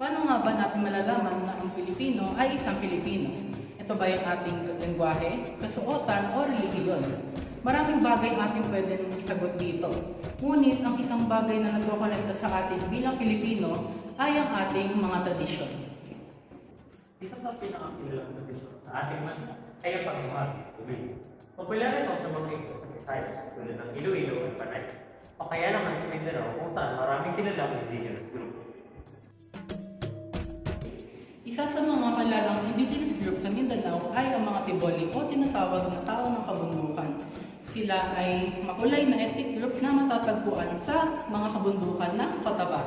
Paano nga ba natin malalaman na ang Pilipino ay isang Pilipino? Ito ba yung ating lengguwahe, kasuotan, o relihiyon? Maraming bagay ang ating pwedeng isagot dito. Ngunit ang isang bagay na nagkokonekta sa atin bilang Pilipino ay ang ating mga tradisyon. Isa sa pinakakilalang tradisyon sa ating bansa ay ang pagbuhat tubig. Popular ito sa mga isla sa Visayas tulad ng Iloilo at Panay. O kaya naman sa Mindanao kung saan maraming kilalang indigenous group. Isa sa mga kalalang indigenous group sa Mindanao ay ang mga Tiboli o tinatawag na tao ng kabundukan. Sila ay makulay na ethnic group na matatagpuan sa mga kabundukan ng Cotabato.